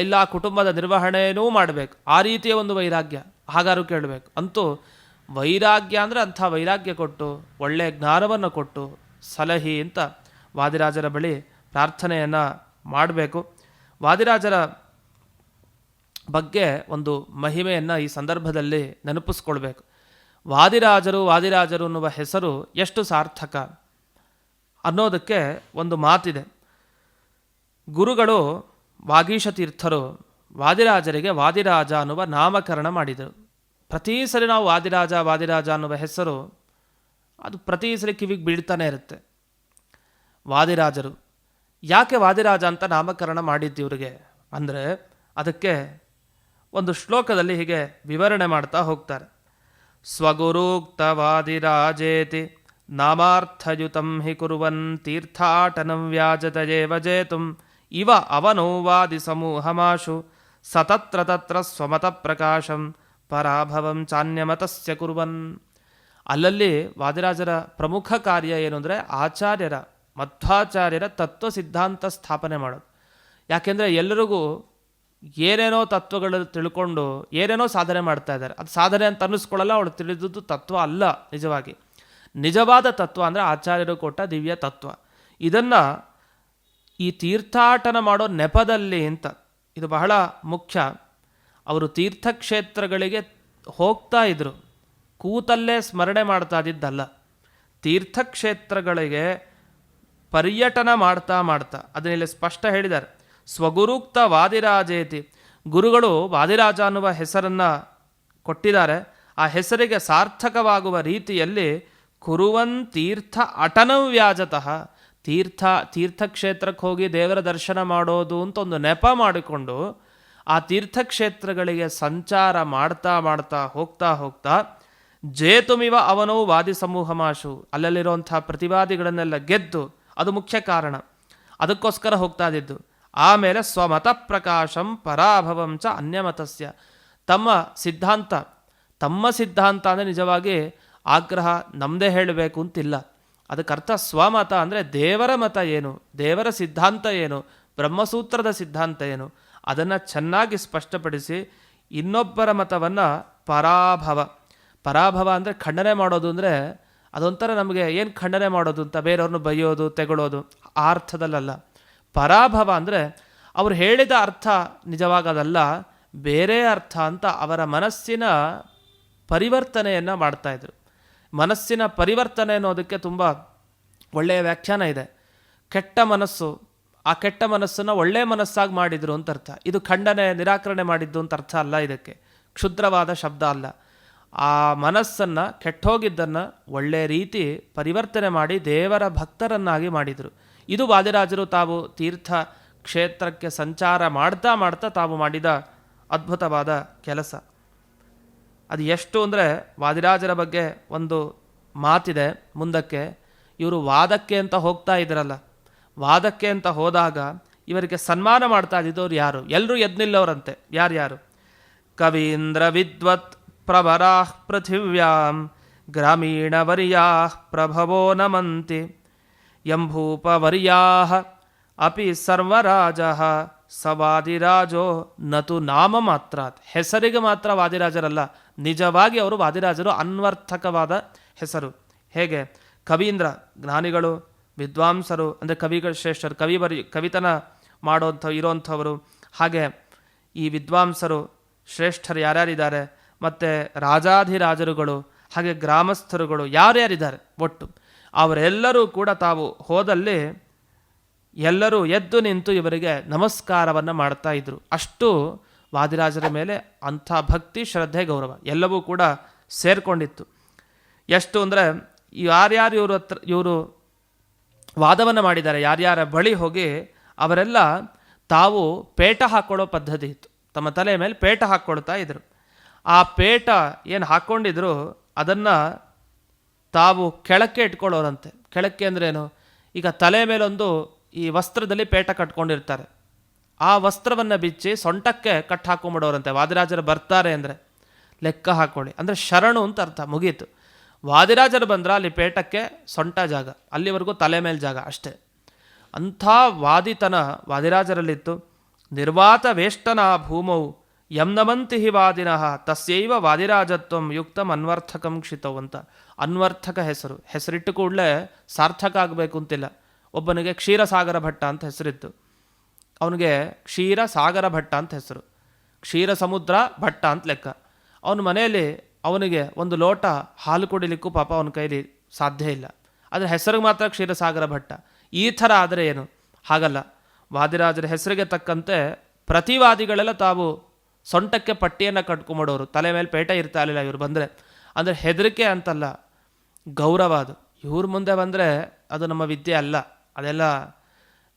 ಇಲ್ಲ ಕುಟುಂಬದ ನಿರ್ವಹಣೆಯೂ ಮಾಡಬೇಕು. ಆ ರೀತಿಯ ಒಂದು ವೈರಾಗ್ಯ. ಹಾಗಾರು ಕೇಳಬೇಕು. ಅಂತೂ ವೈರಾಗ್ಯ ಅಂದರೆ ಅಂಥ ವೈರಾಗ್ಯ ಕೊಟ್ಟು ಒಳ್ಳೆಯ ಜ್ಞಾನವನ್ನು ಕೊಟ್ಟು ಸಲಹಿ ಅಂತ ವಾದಿರಾಜರ ಬಳಿ ಪ್ರಾರ್ಥನೆಯನ್ನು ಮಾಡಬೇಕು. ವಾದಿರಾಜರ ಬಗ್ಗೆ ಒಂದು ಮಹಿಮೆಯನ್ನು ಈ ಸಂದರ್ಭದಲ್ಲಿ ನೆನಪಿಸ್ಕೊಳ್ಬೇಕು. ವಾದಿರಾಜರು ವಾದಿರಾಜರು ಅನ್ನುವ ಹೆಸರು ಎಷ್ಟು ಸಾರ್ಥಕ ಅನ್ನೋದಕ್ಕೆ ಒಂದು ಮಾತಿದೆ. ಗುರುಗಳು ವಾಗೀಶ ತೀರ್ಥರು ವಾದಿರಾಜರಿಗೆ ವಾದಿರಾಜ ಅನ್ನುವ ನಾಮಕರಣ ಮಾಡಿದರು. ಪ್ರತಿ ಸರಿ ನಾವು ವಾದಿರಾಜ ವಾದಿರಾಜ ಅನ್ನುವ ಹೆಸರು ಅದು ಪ್ರತಿ ಸರಿ ಕಿವಿಗೆ ಬೀಳ್ತಾನೆ ಇರುತ್ತೆ. ವಾದಿರಾಜರು. ಯಾಕೆ ವಾದಿರಾಜ ಅಂತ ನಾಮಕರಣ ಮಾಡಿದ್ದು ಇವರಿಗೆ? ಅಂದರೆ ಅದಕ್ಕೆ ಒಂದು ಶ್ಲೋಕದಲ್ಲಿ ಹೀಗೆ ವಿವರಣೆ ಮಾಡ್ತಾ ಹೋಗ್ತಾರೆ. ಸ್ವಗುರುಕ್ತವಾದಿರಾಜೇತಿ ನಾಮಾರ್ಥಯುತಂ ಹಿ ಕುರುವನ್ ತೀರ್ಥಾಟನಂ ವ್ಯಾಜತಯೇವ ಜೇತುಂ, ಇವ ಅವನೋವಾದಿ ಸಮೂಹಮಾಶು, ಸತತ್ರ ತತ್ರ ಸ್ವಮತ ಪ್ರಕಾಶಂ, ಪರಾಭವಂ ಚಾನ್ಯಮತಸ್ಯ ಕುರುವನ್. ಅಲ್ಲಲ್ಲಿ ವಾದಿರಾಜರ ಪ್ರಮುಖ ಕಾರ್ಯ ಏನು ಅಂದರೆ ಆಚಾರ್ಯರ ಮಧ್ವಾಚಾರ್ಯರ ತತ್ವ ಸಿದ್ಧಾಂತ ಸ್ಥಾಪನೆ ಮಾಡೋದು. ಯಾಕೆಂದರೆ ಎಲ್ಲರಿಗೂ ಏನೇನೋ ತತ್ವಗಳು ತಿಳ್ಕೊಂಡು ಏನೇನೋ ಸಾಧನೆ ಮಾಡ್ತಾ ಇದ್ದಾರೆ. ಅದು ಸಾಧನೆ ಅಂತ ಅನ್ನಿಸ್ಕೊಳ್ಳಲ್ಲ, ಅವಳು ತಿಳಿದದ್ದು ತತ್ವ ಅಲ್ಲ, ನಿಜವಾಗಿ. ನಿಜವಾದ ತತ್ವ ಅಂದರೆ ಆಚಾರ್ಯರು ಕೊಟ್ಟ ದಿವ್ಯ ತತ್ವ. ಇದನ್ನು ಈ ತೀರ್ಥಾಟನ ಮಾಡೋ ನೆಪದಲ್ಲಿ ಅಂತ, ಇದು ಬಹಳ ಮುಖ್ಯ. ಅವರು ತೀರ್ಥಕ್ಷೇತ್ರಗಳಿಗೆ ಹೋಗ್ತಾ ಇದ್ದರು ಕೂತಲ್ಲೇ ಸ್ಮರಣೆ ಮಾಡ್ತಾ ಇದ್ದಲ್ಲ. ತೀರ್ಥಕ್ಷೇತ್ರಗಳಿಗೆ ಪರ್ಯಟನ ಮಾಡ್ತಾ ಮಾಡ್ತಾ ಅದನ್ನಿಲ್ಲಿ ಸ್ಪಷ್ಟ ಹೇಳಿದ್ದಾರೆ. ಸ್ವಗುರುಕ್ತ ವಾದಿರಾಜೇತಿ ಗುರುಗಳು ವಾದಿರಾಜ ಅನ್ನುವ ಹೆಸರನ್ನು ಕೊಟ್ಟಿದ್ದಾರೆ. ಆ ಹೆಸರಿಗೆ ಸಾರ್ಥಕವಾಗುವ ರೀತಿಯಲ್ಲಿ ಕುರುವನ್ ತೀರ್ಥ ಅಟನವ್ಯಾಜತಃ ತೀರ್ಥ, ತೀರ್ಥಕ್ಷೇತ್ರಕ್ಕೆ ಹೋಗಿ ದೇವರ ದರ್ಶನ ಮಾಡೋದು ಅಂತ ಒಂದು ನೆಪ ಮಾಡಿಕೊಂಡು ಆ ತೀರ್ಥಕ್ಷೇತ್ರಗಳಿಗೆ ಸಂಚಾರ ಮಾಡ್ತಾ ಮಾಡ್ತಾ ಹೋಗ್ತಾ ಹೋಗ್ತಾ ಜೇತುಮಿವ ಅವನು ವಾದಿ ಸಮೂಹ ಮಾಶು ಅಲ್ಲಲ್ಲಿರುವಂಥ ಪ್ರತಿವಾದಿಗಳನ್ನೆಲ್ಲ ಗೆದ್ದು ಅದು ಮುಖ್ಯ ಕಾರಣ. ಅದಕ್ಕೋಸ್ಕರ ಹೋಗ್ತಾ ಇದ್ದಿದ್ದು. ಆಮೇಲೆ ಸ್ವಮತ ಪ್ರಕಾಶಂ ಪರಾಭವಂ ಚ ಅನ್ಯಮತಸ್ಯ. ತಮ್ಮ ಸಿದ್ಧಾಂತ ತಮ್ಮ ಸಿದ್ಧಾಂತ ಅಂದರೆ ನಿಜವಾಗಿ ಆಗ್ರಹ ನಮ್ಮದೇ ಹೇಳಬೇಕು ಅಂತಿಲ್ಲ. ಅದಕ್ಕರ್ಥ ಸ್ವಮತ ಅಂದರೆ ದೇವರ ಮತ ಏನು, ದೇವರ ಸಿದ್ಧಾಂತ ಏನು, ಬ್ರಹ್ಮಸೂತ್ರದ ಸಿದ್ಧಾಂತ ಏನು, ಅದನ್ನು ಚೆನ್ನಾಗಿ ಸ್ಪಷ್ಟಪಡಿಸಿ ಇನ್ನೊಬ್ಬರ ಮತವನ್ನು ಪರಾಭವ. ಪರಾಭವ ಅಂದರೆ ಖಂಡನೆ ಮಾಡೋದು ಅಂದರೆ ಅದೊಂಥರ ನಮಗೆ ಏನು ಖಂಡನೆ ಮಾಡೋದು ಅಂತ ಬೇರೆಯವ್ರನ್ನ ಬೈಯೋದು ತೆಗೊಳ್ಳೋದು ಆ ಅರ್ಥದಲ್ಲಲ್ಲ. ಪರಾಭವ ಅಂದರೆ ಅವರು ಹೇಳಿದ ಅರ್ಥ ನಿಜವಾಗದಲ್ಲ ಬೇರೆ ಅರ್ಥ ಅಂತ ಅವರ ಮನಸ್ಸಿನ ಪರಿವರ್ತನೆಯನ್ನು ಮಾಡ್ತಾಯಿದ್ರು ಮನಸ್ಸಿನ ಪರಿವರ್ತನೆ ಅನ್ನೋದಕ್ಕೆ ತುಂಬ ಒಳ್ಳೆಯ ವ್ಯಾಖ್ಯಾನ ಇದೆ. ಕೆಟ್ಟ ಮನಸ್ಸು, ಆ ಕೆಟ್ಟ ಮನಸ್ಸನ್ನು ಒಳ್ಳೆಯ ಮನಸ್ಸಾಗಿ ಮಾಡಿದರು ಅಂತ ಅರ್ಥ. ಇದು ಖಂಡನೆ, ನಿರಾಕರಣೆ ಮಾಡಿದ್ದು ಅಂತ ಅರ್ಥ ಅಲ್ಲ ಇದಕ್ಕೆ. ಕ್ಷುದ್ರವಾದ ಶಬ್ದ ಅಲ್ಲ. ಆ ಮನಸ್ಸನ್ನು ಕೆಟ್ಟೋಗಿದ್ದನ್ನು ಒಳ್ಳೆಯ ರೀತಿ ಪರಿವರ್ತನೆ ಮಾಡಿ ದೇವರ ಭಕ್ತರನ್ನಾಗಿ ಮಾಡಿದರು. ಇದು ವಾದಿರಾಜರು ತಾವು ತೀರ್ಥ ಕ್ಷೇತ್ರಕ್ಕೆ ಸಂಚಾರ ಮಾಡ್ತಾ ಮಾಡ್ತಾ ತಾವು ಮಾಡಿದ ಅದ್ಭುತವಾದ ಕೆಲಸ. ಅದು ಎಷ್ಟು ಅಂದರೆ ವಾದಿರಾಜರ ಬಗ್ಗೆ ಒಂದು ಮಾತಿದೆ ಮುಂದಕ್ಕೆ, ಇವರು ವಾದಕ್ಕೆ ಅಂತ ಹೋಗ್ತಾ ಇದ್ರಲ್ಲ, ವಾದಕ್ಕೆ ಅಂತ ಹೋದಾಗ ಇವರಿಗೆ ಸನ್ಮಾನ ಮಾಡ್ತಾ ಇದ್ದವ್ರು ಯಾರು? ಎಲ್ಲರೂ ಎದ್ನಿಲ್ಲವರಂತೆ ಯಾರ್ಯಾರು ಕವೀಂದ್ರ ವಿದ್ವತ್ ಪ್ರಭರಾ ಪೃಥಿವ್ಯಾಂ ಗ್ರಾಮೀಣವರ್ಯಾ ಪ್ರಭವೋ ನಮಂತಿ. ಎಂಭೂಪವರ್ಯಾ ಅಪಿ ಸರ್ವರಾಜ ಸವಾದಿರಾಜೋ ನತು ನಾಮ ಮಾತ್ರ ಹೆಸರಿಗೆ ಮಾತ್ರ ವಾದಿರಾಜರಲ್ಲ, ನಿಜವಾಗಿ ಅವರು ವಾದಿರಾಜರು, ಅನ್ವರ್ಥಕವಾದ ಹೆಸರು. ಹೇಗೆ? ಕವೀಂದ್ರ, ಜ್ಞಾನಿಗಳು, ವಿದ್ವಾಂಸರು, ಅಂದರೆ ಕವಿಗಳು ಶ್ರೇಷ್ಠರು, ಕವಿ ಬರಿ, ಕವಿತನ ಮಾಡೋಂಥ ಇರೋಂಥವರು. ಹಾಗೆ ಈ ವಿದ್ವಾಂಸರು, ಶ್ರೇಷ್ಠರು ಯಾರ್ಯಾರಿದ್ದಾರೆ? ಮತ್ತು ರಾಜಾಧಿರಾಜರುಗಳು, ಹಾಗೆ ಗ್ರಾಮಸ್ಥರುಗಳು, ಯಾರ್ಯಾರಿದ್ದಾರೆ? ಒಟ್ಟು ಅವರೆಲ್ಲರೂ ಕೂಡ ತಾವು ಹೋದಲ್ಲಿ ಎಲ್ಲರೂ ಎದ್ದು ನಿಂತು ಇವರಿಗೆ ನಮಸ್ಕಾರವನ್ನು ಮಾಡ್ತಾ ಇದ್ದರು ಅಷ್ಟು ವಾದಿರಾಜರ ಮೇಲೆ ಅಂಥ ಭಕ್ತಿ, ಶ್ರದ್ಧೆ, ಗೌರವ ಎಲ್ಲವೂ ಕೂಡ ಸೇರಿಕೊಂಡಿತ್ತು. ಎಷ್ಟು ಅಂದರೆ ಯಾರ್ಯಾರು ಇವರು ಹತ್ರ ಇವರು ವಾದವನ್ನು ಮಾಡಿದ್ದಾರೆ, ಯಾರ್ಯಾರ ಬಳಿ ಹೋಗಿ ಅವರೆಲ್ಲ ತಾವು ಪೇಟ ಹಾಕ್ಕೊಳ್ಳೋ ಪದ್ಧತಿ ಇತ್ತು. ತಮ್ಮ ತಲೆ ಮೇಲೆ ಪೇಟ ಹಾಕ್ಕೊಳ್ತಾ ಇದ್ದರು ಆ ಪೇಟ ಏನು ಹಾಕ್ಕೊಂಡಿದ್ರು ಅದನ್ನು ತಾವು ಕೆಳಕ್ಕೆ ಇಟ್ಕೊಳ್ಳೋರಂತೆ. ಕೆಳಕ್ಕೆ ಅಂದ್ರೇನು ಈಗ ತಲೆ ಮೇಲೊಂದು ಈ ವಸ್ತ್ರದಲ್ಲಿ ಪೇಟ ಕಟ್ಕೊಂಡಿರ್ತಾರೆ. ಆ ವಸ್ತ್ರವನ್ನು ಬಿಚ್ಚಿ ಸೊಂಟಕ್ಕೆ ಕಟ್ ಹಾಕೊಂಬಿಡೋರಂತೆ. ವಾದಿರಾಜರು ಬರ್ತಾರೆ ಅಂದರೆ. ಲೆಕ್ಕ ಹಾಕೊಳ್ಳಿ. ಅಂದರೆ ಶರಣು ಅಂತ ಅರ್ಥ, ಮುಗೀತು. ವಾದಿರಾಜರು ಬಂದ್ರೆ ಅಲ್ಲಿ ಪೇಟಕ್ಕೆ ಸೊಂಟ ಜಾಗ, ಅಲ್ಲಿವರೆಗೂ ತಲೆ ಮೇಲೆ ಜಾಗ ಅಷ್ಟೇ. ಅಂಥ ವಾದಿತನ ವಾದಿರಾಜರಲ್ಲಿತ್ತು. ನಿರ್ವಾತ ವೇಷ್ಟನ ಭೂಮೌ ಯಮ್ನವಂತಿಹಿ ವಾದಿನಃ, ತಸ್ಯೈವ ವಾದಿರಾಜತ್ವಂ ಯುಕ್ತಂ ಅನ್ವರ್ಥಕಂ ಕ್ಷಿತವು ಅಂತ. ಅನ್ವರ್ಥಕ ಹೆಸರು. ಹೆಸರಿಟ್ಟು ಕೂಡಲೇ ಸಾರ್ಥಕ ಆಗಬೇಕು ಅಂತಿಲ್ಲ. ಒಬ್ಬನಿಗೆ ಕ್ಷೀರಸಾಗರ ಭಟ್ಟ ಅಂತ ಹೆಸರಿತ್ತು. ಅವನಿಗೆ ಕ್ಷೀರ ಸಾಗರ ಭಟ್ಟ ಅಂತ ಹೆಸರು. ಕ್ಷೀರ ಸಮುದ್ರ ಭಟ್ಟ ಅಂತ ಲೆಕ್ಕ. ಅವನ ಮನೆಯಲ್ಲಿ ಅವನಿಗೆ ಒಂದು ಲೋಟ ಹಾಲು ಕುಡಿಲಿಕ್ಕೂ ಪಾಪ ಅವನ ಕೈಲಿ ಸಾಧ್ಯ ಇಲ್ಲ. ಆದರೆ ಹೆಸರಿಗೆ ಮಾತ್ರ ಕ್ಷೀರಸಾಗರ ಭಟ್ಟ. ಈ ಥರ ಆದರೆ ಏನು? ಹಾಗಲ್ಲ. ವಾದಿರಾಜರ ಹೆಸರಿಗೆ ತಕ್ಕಂತೆ ಪ್ರತಿವಾದಿಗಳೆಲ್ಲ ತಾವು ಸೊಂಟಕ್ಕೆ ಪಟ್ಟಿಯನ್ನು ಕಟ್ಕೊಂಬಿಡೋರು ತಲೆ ಮೇಲೆ ಪೇಟ ಇರ್ತಾ ಇರಲಿಲ್ಲ ಇವರು ಬಂದರೆ. ಅಂದರೆ ಹೆದರಿಕೆ ಅಂತಲ್ಲ. ಗೌರವ ಅದು. ಇವ್ರ ಮುಂದೆ ಬಂದರೆ ಅದು ನಮ್ಮ ವಿದ್ಯೆ ಅಲ್ಲ. ಅದೆಲ್ಲ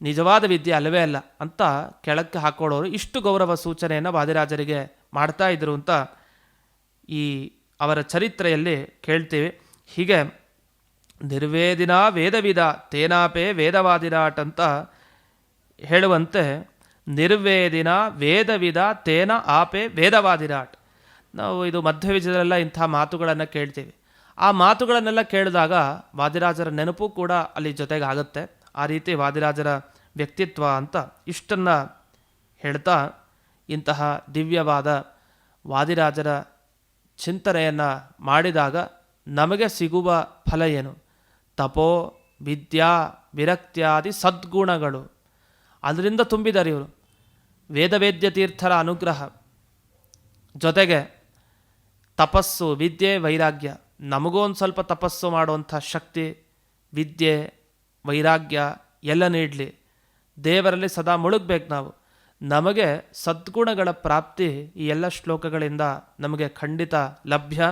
ನಿಜವಾದ ವಿದ್ಯೆ ಅಲ್ಲವೇ ಅಲ್ಲ ಅಂತ ಕೆಳಕ್ಕೆ ಹಾಕೊಳ್ಳೋರು ಇಷ್ಟು ಗೌರವ ಸೂಚನೆಯನ್ನು ವಾದಿರಾಜರಿಗೆ ಮಾಡ್ತಾ ಇದ್ರು ಅಂತ ಈ ಅವರ ಚರಿತ್ರೆಯಲ್ಲಿ ಕೇಳ್ತೀವಿ. ಹೀಗೆ, ನಿರ್ವೇದಿನ ವೇದವಿದ ತೇನಾಪೇ ವೇದವಾದಿರಾಟ್ ಅಂತ ಹೇಳುವಂತೆ, ನಿರ್ವೇದಿನ ವೇದವಿದ ತೇನ ಆಪೆ ವೇದವಾದಿರಾಟ್ ನಾವು ಇದು ಮಧ್ಯ ಇಂಥ ಮಾತುಗಳನ್ನು ಕೇಳ್ತೀವಿ. ಆ ಮಾತುಗಳನ್ನೆಲ್ಲ ಕೇಳಿದಾಗ ವಾದಿರಾಜರ ನೆನಪು ಕೂಡ ಅಲ್ಲಿ ಜೊತೆಗೆ ಆಗುತ್ತೆ. ಆ ರೀತಿ ವಾದಿರಾಜರ ವ್ಯಕ್ತಿತ್ವ ಅಂತ ಇಷ್ಟನ್ನು ಹೇಳ್ತಾ ಇಂತಹ ದಿವ್ಯವಾದ ವಾದಿರಾಜರ ಚಿಂತನೆಯನ್ನು ಮಾಡಿದಾಗ ನಮಗೆ ಸಿಗುವ ಫಲ ಏನು? ತಪೋ, ವಿದ್ಯಾ, ವಿರಕ್ತ್ಯಾದಿ ಸದ್ಗುಣಗಳು. ಅದರಿಂದ ತುಂಬಿದರು ಇವರು. ವೇದವೇದ್ಯ ತೀರ್ಥರ ಅನುಗ್ರಹ. ಜೊತೆಗೆ ತಪಸ್ಸು, ವಿದ್ಯೆ, ವೈರಾಗ್ಯ. ನಮಗೂ ಒಂದು ಸ್ವಲ್ಪ ತಪಸ್ಸು ಮಾಡುವಂಥ ಶಕ್ತಿ, ವಿದ್ಯೆ, ವೈರಾಗ್ಯ ಎಲ್ಲ ನೀಡಲಿ. ದೇವರಲ್ಲಿ ಸದಾ ಮುಳುಗಬೇಕು ನಾವು. ನಮಗೆ ಸದ್ಗುಣಗಳ ಪ್ರಾಪ್ತಿ ಈ ಎಲ್ಲ ಶ್ಲೋಕಗಳಿಂದ ನಮಗೆ ಖಂಡಿತ ಲಭ್ಯ.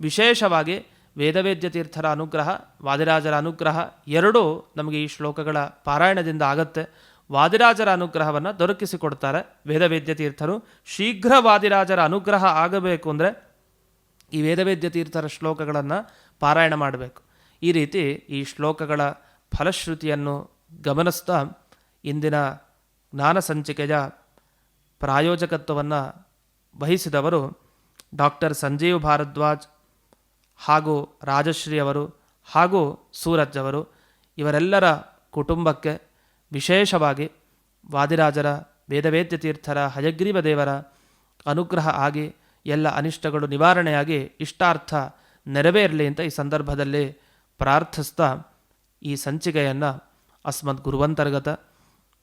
ವಿಶೇಷವಾಗಿ ವೇದವೇದ್ಯ ತೀರ್ಥರ ಅನುಗ್ರಹ, ವಾದಿರಾಜರ ಅನುಗ್ರಹ ಎರಡೂ ನಮಗೆ ಈ ಶ್ಲೋಕಗಳ ಪಾರಾಯಣದಿಂದ ಆಗತ್ತೆ. ವಾದಿರಾಜರ ಅನುಗ್ರಹವನ್ನು ದೊರಕಿಸಿಕೊಡ್ತಾರೆ ವೇದವೇದ್ಯ ತೀರ್ಥರು. ಶೀಘ್ರ ವಾದಿರಾಜರ ಅನುಗ್ರಹ ಆಗಬೇಕು ಅಂದರೆ ಈ ವೇದವೇದ್ಯ ತೀರ್ಥರ ಶ್ಲೋಕಗಳನ್ನು ಪಾರಾಯಣ ಮಾಡಬೇಕು. ಈ ರೀತಿ ಈ ಶ್ಲೋಕಗಳ ಫಲಶ್ರುತಿಯನ್ನು ಗಮನಿಸ್ತಾ ಇಂದಿನ ಜ್ಞಾನ ಸಂಚಿಕೆಯ ಪ್ರಾಯೋಜಕತ್ವವನ್ನು ವಹಿಸಿದವರು ಡಾಕ್ಟರ್ ಸಂಜೀವ್ ಭಾರದ್ವಾಜ್ ಹಾಗೂ ರಾಜಶ್ರೀ ಅವರು ಹಾಗೂ ಸೂರಜ್ ಅವರು. ಇವರೆಲ್ಲರ ಕುಟುಂಬಕ್ಕೆ ವಿಶೇಷವಾಗಿ ವಾದಿರಾಜರ ವೇದವೇದ್ಯ ತೀರ್ಥರ ಹಯಗ್ರೀವ ದೇವರ ಅನುಗ್ರಹ ಆಗಿ ಎಲ್ಲ ಅನಿಷ್ಟಗಳು ನಿವಾರಣೆಯಾಗಿ ಇಷ್ಟಾರ್ಥ ನೆರವೇರಲಿ ಅಂತ ಈ ಸಂದರ್ಭದಲ್ಲಿ ಪ್ರಾರ್ಥಿಸ್ತಾ ಈ ಸಂಚಿಕೆಯನ್ನು ಅಸ್ಮದ್ ಗುರುವಂತರ್ಗತ,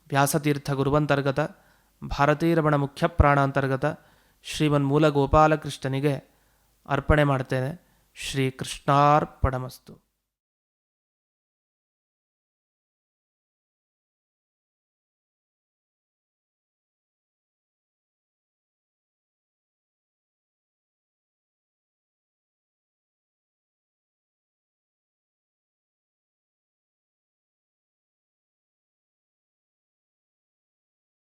ವ್ಯಾಸತೀರ್ಥ ಗುರುವಂತರ್ಗತ, ಭಾರತೀರಮಣ ಮುಖ್ಯ ಪ್ರಾಣಾಂತರ್ಗತ ಶ್ರೀಮನ್ ಮೂಲ ಗೋಪಾಲಕೃಷ್ಣನಿಗೆ ಅರ್ಪಣೆ ಮಾಡ್ತೇನೆ. ಶ್ರೀ ಕೃಷ್ಣಾರ್ಪಣಮಸ್ತು